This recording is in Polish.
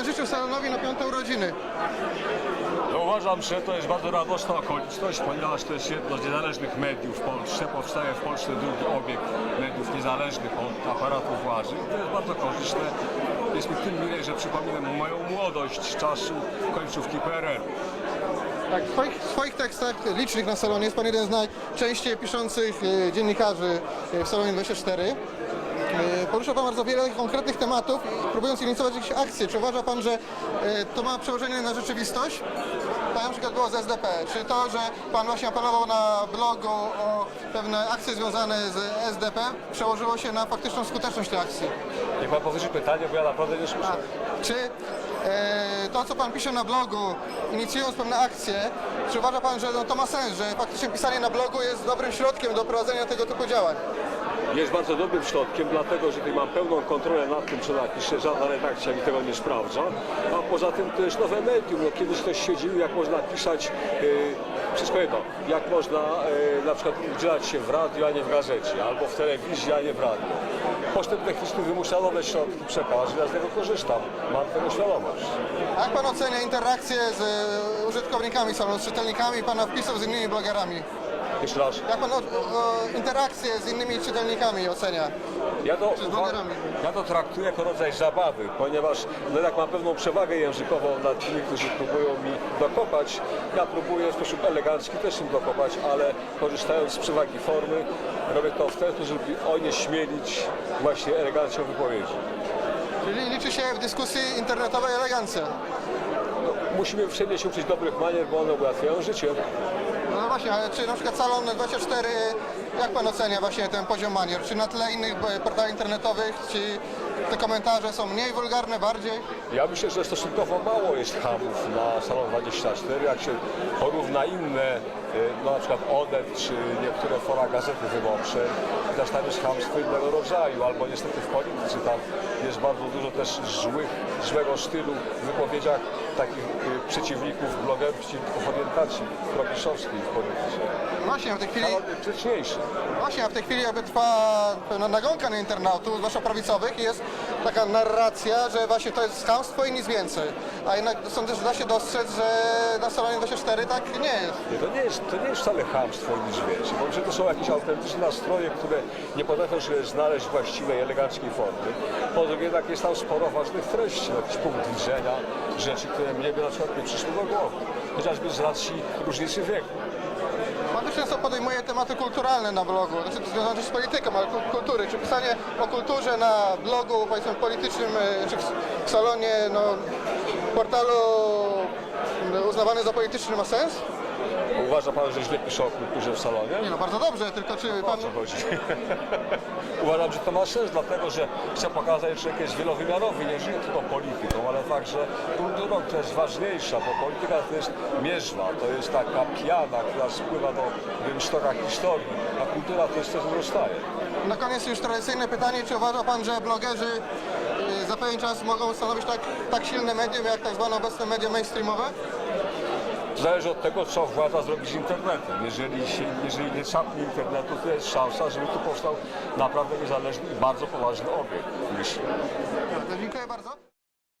pan życzył salonowi na piąte urodziny? No uważam, że to jest bardzo radosna okoliczność, ponieważ to jest jedno z niezależnych mediów w Polsce. Powstaje w Polsce drugi obieg mediów niezależnych od aparatu władzy. To jest bardzo korzystne. Jest mi tym milej, że przypominam moją młodość z czasu końcówki PRL. Tak, w swoich, w swoich tekstach licznych na salonie jest pan jeden z najczęściej piszących e, dziennikarzy e, w salonie 24. E, Porusza pan bardzo wiele konkretnych tematów, próbując inicjować jakieś akcje. Czy uważa pan, że e, to ma przełożenie na rzeczywistość? Tak na przykład było z SDP. Czy to, że pan właśnie apelował na blogu o pewne akcje związane z SDP, przełożyło się na faktyczną skuteczność tej akcji? Niech pan powtórzy pytanie, bo ja naprawdę nie słyszę. A, czy e, to, co Pan pisze na blogu, inicjując pewne akcje, czy uważa Pan, że no, to ma sens, że faktycznie pisanie na blogu jest dobrym środkiem do prowadzenia tego typu działań? Jest bardzo dobrym środkiem, dlatego że tutaj mam pełną kontrolę nad tym, co napiszę. Żadna redakcja mi tego nie sprawdza. A poza tym to jest nowe medium. No, kiedyś ktoś siedził, jak można pisać yy, wszystko jedno. Jak można yy, na przykład udzielać się w radiu, a nie w gazecie, albo w telewizji, a nie w radiu. Postęp techniczny wymusza nowe środki przekazu, ja z tego korzystam. Mam tego świadomość. Jak Pan ocenia interakcje z e, użytkownikami z czytelnikami Pana wpisów z innymi blogerami? Jak Pan o, o, interakcje z innymi czytelnikami ocenia? Ja to, Czy z blogerami? ja to traktuję jako rodzaj zabawy, ponieważ no jednak mam pewną przewagę językową nad tymi, którzy próbują mi dokopać. Ja próbuję w sposób elegancki też im dokopać, ale korzystając z przewagi formy, robię to w ten sposób, żeby onieśmielić właśnie elegancją wypowiedzi. Czyli liczy się w dyskusji internetowej elegancja. No, musimy wszędzie się uczyć dobrych manier, bo one ułatwiają życie. Właśnie, ale czy na przykład Salon 24, jak Pan ocenia właśnie ten poziom manier? Czy na tle innych e, portali internetowych, czy te komentarze są mniej wulgarne, bardziej? Ja myślę, że stosunkowo mało jest hamów na Salon 24, jak się porówna inne, y, no na przykład Onet czy niektóre fora gazety wyborczej, też tam jest hamstwo innego rodzaju, albo niestety w polityce tam jest bardzo dużo też złych, złego stylu w wypowiedziach takich y, przeciwników, blogerów, przeciwników orientacji propiszowskiej w polityce. Właśnie, w tej chwili, właśnie, a w tej chwili jakby trwa pewna nagonka na internautów, zwłaszcza prawicowych i jest taka narracja, że właśnie to jest chamstwo i nic więcej. A jednak sądzę, że da się dostrzec, że na Salonie 24 tak nie jest. Nie, to nie jest, to nie jest wcale chamstwo i nic więcej, bo że to są jakieś autentyczne nastroje, które nie potrafią sobie znaleźć właściwej, eleganckiej formy. Po drugie, jednak jest tam sporo ważnych treści, jakiś punkt widzenia, rzeczy, które mnie by na przykład nie przyszły do głowy, chociażby z racji różnicy wieku. Pan często podejmuje tematy kulturalne na blogu, znaczy związane z polityką, ale kul- kultury. Czy pisanie o kulturze na blogu, powiedzmy politycznym, e, czy w, salonie, no, portalu m, uznawany za polityczny ma sens? Uważa pan, że źle pisze o kulturze w salonie? Nie no, bardzo dobrze, tylko czy O pan... co chodzi? Uważam, że to ma sens, dlatego że chcę pokazać, że człowiek jest wielowymiarowy, nie żyje tylko polityką, ale także kulturą, która jest ważniejsza, bo polityka to jest mierzwa, to jest taka piana, która spływa do rynsztoka historii, a kultura to jest to, co zostaje. Na koniec już tradycyjne pytanie, czy uważa pan, że blogerzy e, za pewien czas mogą stanowić tak, tak silne medium, jak tak zwane obecne media mainstreamowe? Zależy od tego, co władza zrobi z internetem. Jeżeli, się, jeżeli nie czapnie internetu, to jest szansa, żeby tu powstał naprawdę niezależny i bardzo poważny obiekt, myślę. Dziękuję bardzo.